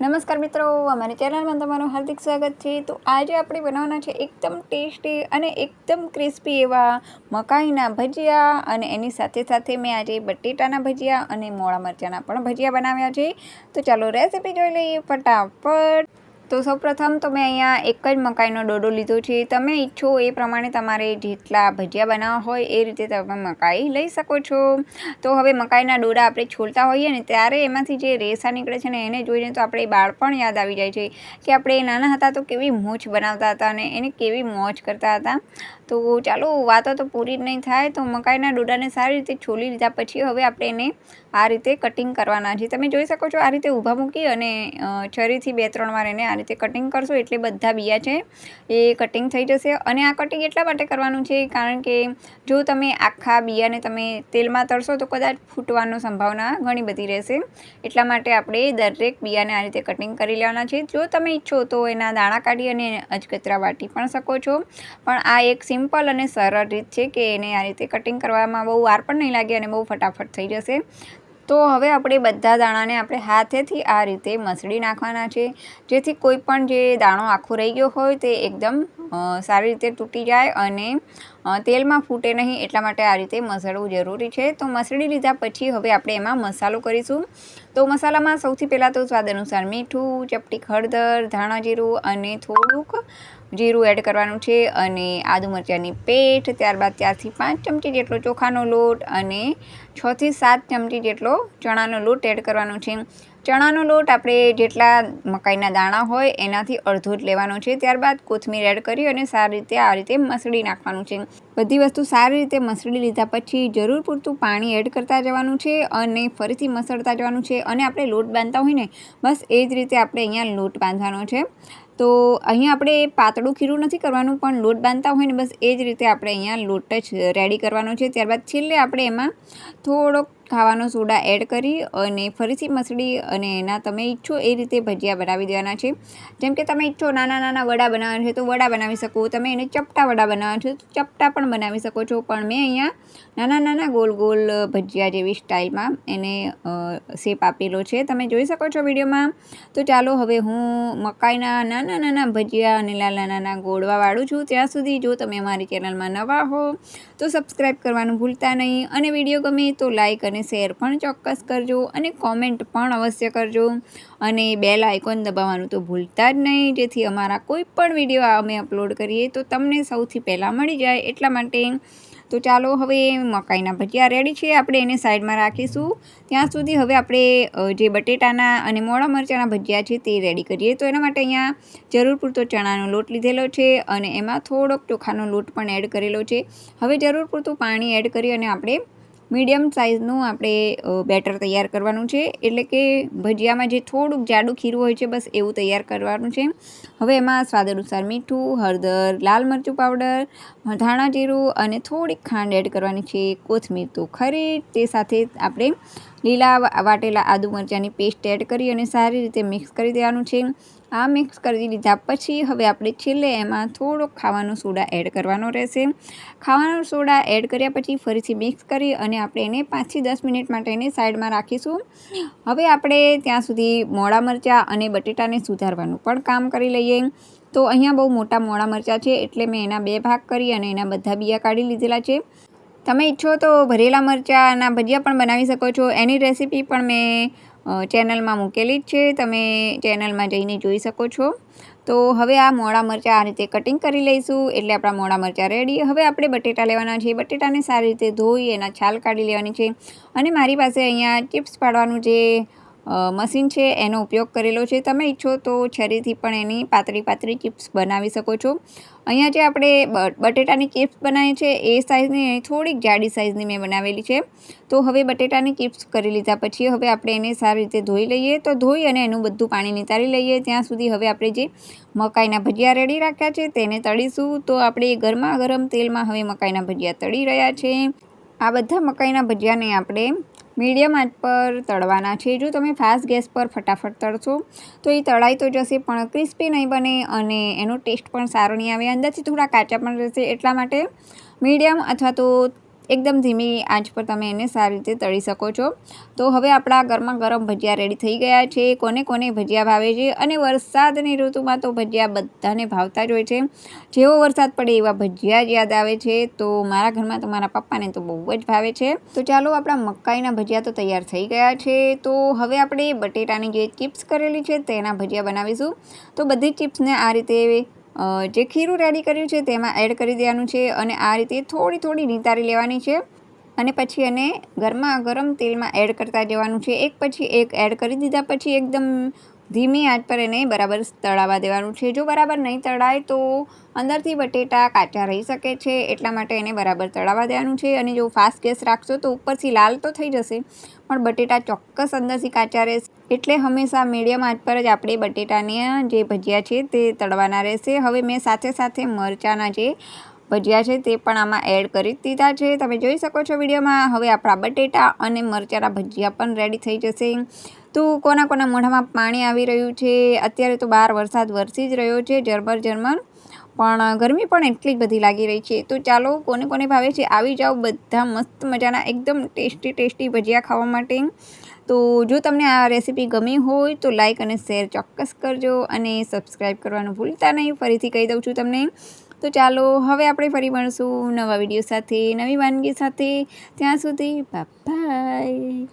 નમસ્કાર મિત્રો, અમારી ચેનલમાં તમારું હાર્દિક સ્વાગત છે. તો આજે આપણે બનાવવાના છે એકદમ ટેસ્ટી અને એકદમ ક્રિસ્પી એવા મકાઈના ભજીયા અને એની સાથે સાથે મેં આજે બટેટાના ભજીયા અને મોળા મરચાંના પણ ભજીયા બનાવ્યા છે. તો ચાલો રેસીપી જોઈ લઈએ ફટાફટ. તો સૌપ્રથમ તો મેં અહીંયા એક જ મકાઈનો ડોડો લીધો છે. તમે ઈચ્છો એ પ્રમાણે તમારે જેટલા ભજીયા બનાવવા હોય એ રીતે તમે મકાઈ લઈ શકો છો. તો હવે મકાઈના ડોડા આપણે છોલતા હોઈએ ને ત્યારે એમાંથી જે રેસા નીકળે છે ને એને જોઈને તો આપણે બાળપણ યાદ આવી જાય છે કે આપણે નાના હતા તો કેવી મોજ બનાવતા હતા અને એને કેવી મોજ કરતા હતા. તો ચાલો વાતો તો પૂરી જ નહીં થાય તો મકાઈના ડોડાને સારી રીતે છોલી લીધા પછી હવે આપણે એને આ રીતે કટિંગ કરવાના છે. તમે જોઈ શકો છો આ રીતે ઊભા મૂકી અને છરીથી બે ત્રણ વાર એને આ રીતે કટિંગ કરશો એટલે બધા બિયા છે એ કટિંગ થઈ જશે. અને આ કટિંગ એટલા માટે કરવાનું છે કારણ કે જો તમે આખા બિયાને તમે તેલમાં તળશો તો કદાચ ફૂટવાનો સંભાવના ઘણી બધી રહેશે. એટલા માટે આપણે દરેક બિયાને આ રીતે કટિંગ કરી લેવાના છે. જો તમે ઈચ્છો તો એના દાણા કાઢી અને અજકતરા વાટી પણ શકો છો. પણ આ એક સિમ્પલ અને સરળ રીત છે કે એને આ રીતે કટિંગ કરવામાં બહુ વાર પણ નહીં લાગે અને બહુ ફટાફટ થઈ જશે. તો હવે આપણે બધા દાણાને આપણે હાથેથી આ રીતે મસળી નાખવાના છે. જેથી કોઈ પણ જે દાણો આખો રહી ગયો હોય તે એકદમ સારી રીતે તૂટી જાય અને તેલમાં ફૂટે નહીં એટલા માટે આ રીતે મસળવું જરૂરી છે. તો મસળી લીધા પછી હવે આપણે એમાં મસાલો કરીશું. તો મસાલામાં સૌથી પહેલાં તો સ્વાદ અનુસાર મીઠું, ચપટી હળદર, ધાણા જીરું અને થોડુંક જીરું એડ કરવાનું છે અને આદુ મરચાંની પેસ્ટ, ત્યારબાદ ચારથી પાંચ ચમચી જેટલો ચોખાનો લોટ અને છથી સાત ચમચી જેટલો ચણાનો લોટ એડ કરવાનો છે. ચણાનો લોટ આપણે જેટલા મકાઈના દાણા હોય એનાથી અડધો જ લેવાનો છે. ત્યારબાદ કોથમીર એડ કરી અને સારી રીતે આ રીતે મસળી નાખવાનું છે. બધી વસ્તુ સારી રીતે મસળી લીધા પછી જરૂર પૂરતું પાણી એડ કરતા જવાનું છે અને ફરીથી મસળતા જવાનું છે અને આપણે લોટ બાંધતા હોય ને બસ એ જ રીતે આપણે અહીંયા લોટ બાંધવાનો છે. તો અહીંયા આપણે પાતળું ખીરું નથી કરવાનું પણ લોટ બાંધતા હોય ને બસ એ જ રીતે આપણે અહીંયા લોટ જ રેડી કરવાનો છે. ત્યારબાદ છેલ્લે આપણે એમાં થોડોક ખાવાનો સોડા એડ કરી અને ફરીથી મસળી અને એના તમે ઈચ્છો એ રીતે ભજીયા બનાવી દેવાના છે. જેમ કે તમે ઈચ્છો નાના નાના વડા બનાવવાના છે તો વડા બનાવી શકો, તમે એને ચપટા વડા બનાવવાના છે તો ચપટા પણ બનાવી શકો છો. પણ મેં અહીંયા નાના નાના ગોલ ગોલ ભજીયા જેવી સ્ટાઇલમાં એને શેપ આપેલો છે. તમે જોઈ શકો છો વિડીયોમાં. તો ચાલો હવે હું મકાઈના નાના નાના ભજીયા અને નાના નાના ગોળવા વાળું છું. ત્યાં સુધી જો તમે અમારી ચેનલમાં નવા હો તો સબસ્ક્રાઈબ કરવાનું ભૂલતા નહીં. અને વીડિયો ગમે તો લાઈક અને શેર પણ ચોક્કસ કરજો અને કોમેન્ટ પણ અવશ્ય કરજો. અને બેલ આઇકોન દબાવવાનું તો ભૂલતા જ નહીં. જેથી અમારા કોઈ પણ વીડિયો અમે અપલોડ કરીએ તો તમને સૌથી પહેલાં મળી જાય એટલા માટે. તો ચાલો હવે મકાઈના ભજીયા રેડી છે. આપણે એને સાઈડમાં રાખીશું. ત્યાં સુધી હવે આપણે જે બટેટાના અને મોળા મરચાંના ભજીયા છે તે રેડી કરીએ. તો એના માટે અહીંયા જરૂર પૂરતો ચણાનો લોટ લીધેલો છે અને એમાં થોડોક ચોખાનો લોટ પણ એડ કરેલો છે. હવે જરૂર પૂરતું પાણી એડ કરી અને આપણે મીડિયમ સાઇઝનું આપણે બેટર તૈયાર કરવાનું છે. એટલે કે ભજીયામાં જે થોડુંક જાડું ખીરું હોય છે, બસ એવું તૈયાર કરવાનું છે. હવે એમાં સ્વાદ અનુસાર મીઠું, હળદર, લાલ મરચું પાવડર, ધાણા જીરું અને થોડીક ખાંડ એડ કરવાની છે, કોથમીર તો ખરી તે સાથે આપણે લીલા વાટેલા આદુ મરચાંની પેસ્ટ એડ કરી અને સારી રીતે મિક્સ કરી દેવાનું છે. આ મિક્સ કરી લીધા પછી હવે આપણે છેલ્લે એમાં થોડોક ખાવાનો સોડા એડ કરવાનો રહેશે. ખાવાનો સોડા એડ કર્યા પછી ફરીથી મિક્સ કરી અને આપણે એને પાંચથી દસ મિનિટ માટે એને સાઈડમાં રાખીશું. હવે આપણે ત્યાં સુધી મોડા મરચાં અને બટેટાને સુધારવાનું પણ કામ કરી લઈએ. તો અહીંયા બહુ મોટા મોડા મરચાં છે એટલે મેં એના બે ભાગ કરી અને એના બધા બિયા કાઢી લીધેલા છે. તમે ઈચ્છો તો ભરેલા મરચાંના ભજીયા પણ બનાવી શકો છો. એની રેસીપી પણ મેં ચેનલમાં મૂકેલી જ છે. તમે ચેનલમાં જઈને જોઈ શકો છો. તો હવે આ મોડા મરચાં આ રીતે કટિંગ કરી લઈશું. એટલે આપણા મોડા મરચાં રેડી. હવે આપણે બટેટા લેવાના છે. બટેટાને સારી રીતે ધોઈ એના છાલ કાઢી લેવાની છે. અને મારી પાસે અહીંયા ચિપ્સ પાડવાનું જે મશીન છે, એનો ઉપયોગ કરેલો છે. તમે ઈચ્છો તો છરીથી પણ એની પાતળી પાતળી ચિપ્સ બનાવી શકો છો. અહીંયા જે આપણે બટેટાની ચિપ્સ બનાવી છે એ સાઇઝની થોડીક જાડી સાઇઝની મેં બનાવેલી છે. તો હવે બટેટાની ચિપ્સ કરી લીધા પછી હવે આપણે એને સારી રીતે ધોઈ લઈએ. તો ધોઈ અને એનું બધું પાણી નિતારી લઈએ. ત્યાં સુધી હવે આપણે જે મકાઈના ભજીયા રેડી રાખ્યા છે, તેને તળીશું. તો આપણે ગરમા ગરમ તેલમાં હવે મકાઈના ભજીયા તળી રહ્યા છે. આ બધા મકાઈના ભજીયાને આપણે મીડિયમ આંચ પર તળવાના છે. જો તમે ફાસ્ટ ગેસ પર ફટાફટ તળશો, તો એ તળાઈ તો જશે, પણ ક્રિસ્પી નહીં બને અને એનો ટેસ્ટ પણ સારો નહીં આવે. અંદરથી થોડા કાચા પણ રહેશે એટલા માટે મીડિયમ અથવા તો એકદમ ધીમી આંચ પર તમે એને સારી રીતે તળી શકો છો. તો હવે આપણા ગરમા ગરમ ભજીયા રેડી થઈ ગયા છે. કોને કોને ભજીયા ભાવે છે અને વરસાદની ઋતુમાં તો ભજીયા બધાને ભાવતા જ હોય છે. જેવો વરસાદ પડે એવા ભજીયા જ યાદ આવે છે. તો મારા ઘરમાં તો મારા પપ્પાને તો બહુ જ ભાવે છે. તો ચાલો આપણા મકાઈના ભજીયા તો તૈયાર થઈ ગયા છે. તો હવે આપણે બટેટાની જે ચિપ્સ કરેલી છે તેના ભજીયા બનાવીશું. તો બધી ચિપ્સને આ રીતે જે ખીરું રેડી કર્યું છે તેમાં એડ કરી દેવાનું છે અને આ રીતે થોડી થોડી નિતારી લેવાની છે. અને પછી એને ગરમા ગરમ તેલમાં એડ કરતા જવાનું છે. એક પછી એક એડ કરી દીધા પછી એકદમ ધીમી આંચ પર એને બરાબર તળાવવા દેવાનું છે. જો બરાબર નહીં તળાય તો અંદરથી બટેટા કાચા રહી શકે છે. એટલા માટે એને બરાબર તળાવવા દેવાનું છે. અને જો ફાસ્ટ ગેસ રાખશો તો ઉપરથી લાલ તો થઈ જશે. પણ બટેટા ચોક્કસ અંદરથી કાચા રહેશે. એટલે હંમેશા મીડિયમ આંચ પર જ આપણે બટેટાની જે ભજીયા છે તે તળવાના રહેશે. હવે મેં સાથે સાથે મરચાંના જે ભજીયા છે તે પણ આમાં એડ કરી દીધા છે. તમે જોઈ શકો છો વિડીયોમાં હવે આપણા બટેટા અને મરચાંના ભજીયા પણ રેડી થઈ જશે. તો કોના કોના મોઢામાં પાણી આવી રહ્યું છે? અત્યારે તો બહાર વરસાદ વરસી જ રહ્યો છે. ઝરમર ઝરમર પણ ગરમી પણ એટલી જ બધી લાગી રહી છે. તો ચાલો, કોને કોને ભાવે છે, આવી જાઓ બધા મસ્ત મજાના, એકદમ ટેસ્ટી ટેસ્ટી ભજીયા ખાવા માટે. તો જો તમને આ રેસીપી ગમી હોય, તો લાઈક અને શેર ચોક્કસ કરજો અને સબસ્ક્રાઈબ કરવાનું ભૂલતા નહીં. ફરીથી કહી દઉં છું તમને. તો ચાલો, હવે આપણે ફરી મળશું નવા વીડિયો સાથે, નવી વાનગી સાથે. ત્યાં સુધી બાય